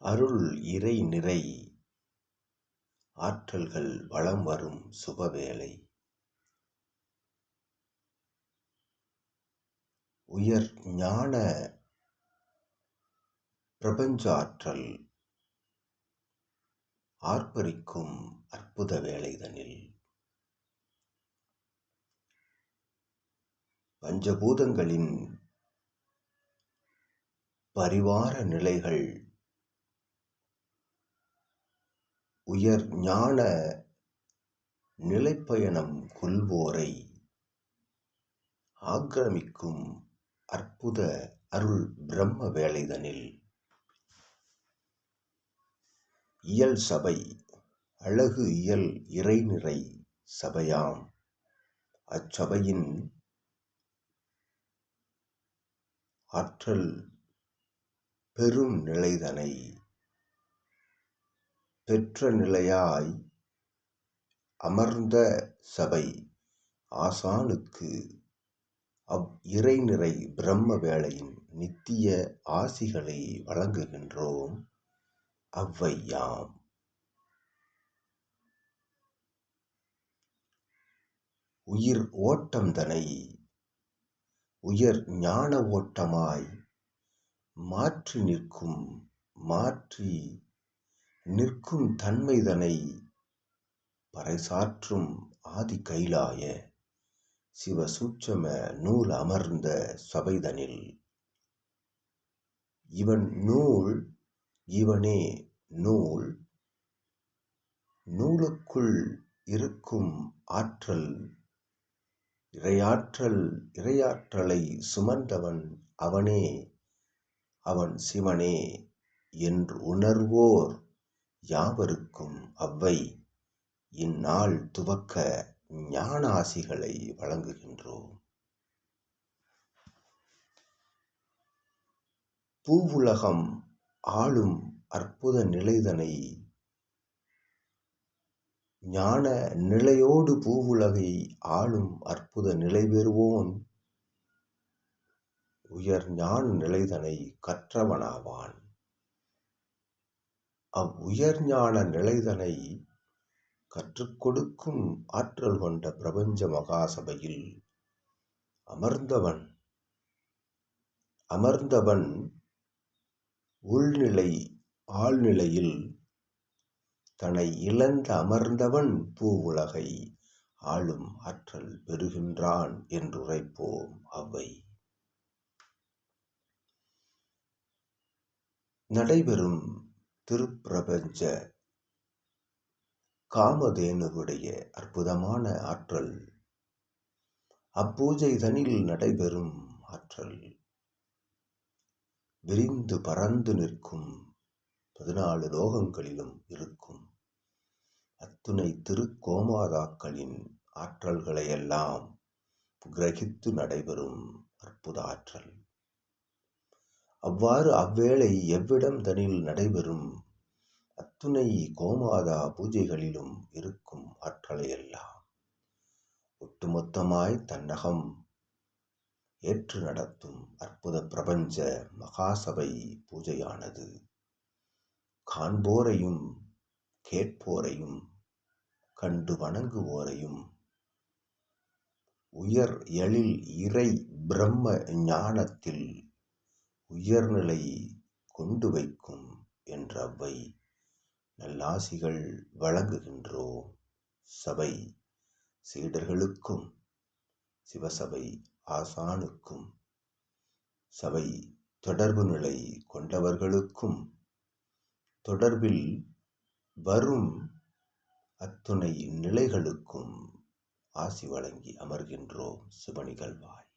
அருள் இறை நிறை. ஆற்றல்கள் வலம் வரும் சுபவேளை. உயர் ஞான பிரபஞ்ச ஆற்றல் ஆர்ப்பரிக்கும் அற்புத வேலைதனில் பஞ்சபூதங்களின் பரிவார நிலைகள் உயர் ஞான நிலைப்பயணம் கொள்வோரை ஆக்கிரமிக்கும் அற்புத அருள் பிரம்ம வேலைதனில். இயல் சபை அழகு இயல் இறைநிறை சபையாம். அச்சபையின் ஆற்றல் பெரும் நிலைதனை பெற்ற நிலையாய் அமர்ந்த சபை ஆசானுக்கு அவ் இறைநிறை பிரம்ம வேளையின் நித்திய ஆசிகளை வழங்குகின்றோம் அவ்வையாம். உயிர் ஓட்டம்தனை உயர் ஞான ஓட்டமாய் மாற்றி நிற்கும் மாற்றி நிற்கும் தன்மைதனை பறைசாற்றும் ஆதி கைலாய சிவ சூட்சம நூல் அமர்ந்த சபைதனில். இவன் நூல் இவனே நூல். நூலுக்குள் இருக்கும் ஆற்றல் இறையாற்றல் இறையாற்றலை சுமந்தவன் அவனே அவன் சிவனே என்று உணர்வோர் யாவருக்கும் அவ்வை இந்நாள் துவக்க ஞானாசிகளை வழங்குகின்றோம். பூவுலகம் ஆளும் அற்புத நிலைதனை ஞான நிலையோடு பூவுலகை ஆளும் அற்புத நிலை பெறுவோன். உயர் ஞான நிலைதனை கற்றவனாவான். அவ் உயர் ஞான நிலைதனை கற்றுக் கொடுக்கும் ஆற்றல் கொண்ட பிரபஞ்ச மகாசபையில் அமர்ந்தவன் அமர்ந்தவன் உள்நிலை ஆழ்நிலையில் தன்னை இழந்த அமர்ந்தவன் பூவுலகை ஆளும் ஆற்றல் பெறுகின்றான் என்றுரைப்போம் அவ்வை. நடைபெறும் திருப்பிரபஞ்ச காமதேனுவுடைய அற்புதமான ஆற்றல். அப்பூஜை தனில் நடைபெறும் ஆற்றல். விரிந்து பறந்து நிற்கும் பதினாலு லோகங்களிலும் இருக்கும். அத்துணை திருக்கோமாதாக்களின் ஆற்றல்களையெல்லாம் கிரகித்து நடைபெறும் அற்புத ஆற்றல். அவ்வாறு அவ்வேளை எவ்விடம் தனில் நடைபெறும்? அத்துணை கோமாதா பூஜைகளிலும் இருக்கும் ஆற்றலையெல்லாம் ஒட்டுமொத்தமாய் தன்னகம் ஏற்று நடத்தும் அற்புத பிரபஞ்ச மகாசபை பூஜையானது. காண்போரையும் கேட்போரையும் கண்டு வணங்குவோரையும் உயர் எழில் இறை பிரம்ம ஞானத்தில் உயர்நிலை கொண்டு வைக்கும் என்ற அவ்வை நல்லாசிகள் வழங்குகின்றோம் சபை சீடர்களுக்கும் சிவசபை ஆசானுக்கும் சபை தொடர்பு நிலை கொண்டவர்களுக்கும் தொடர்பில் வரும் அத்துணை நிலைகளுக்கும் ஆசி வழங்கி அமர்கின்றோம் சிவ நிகழ்வாய்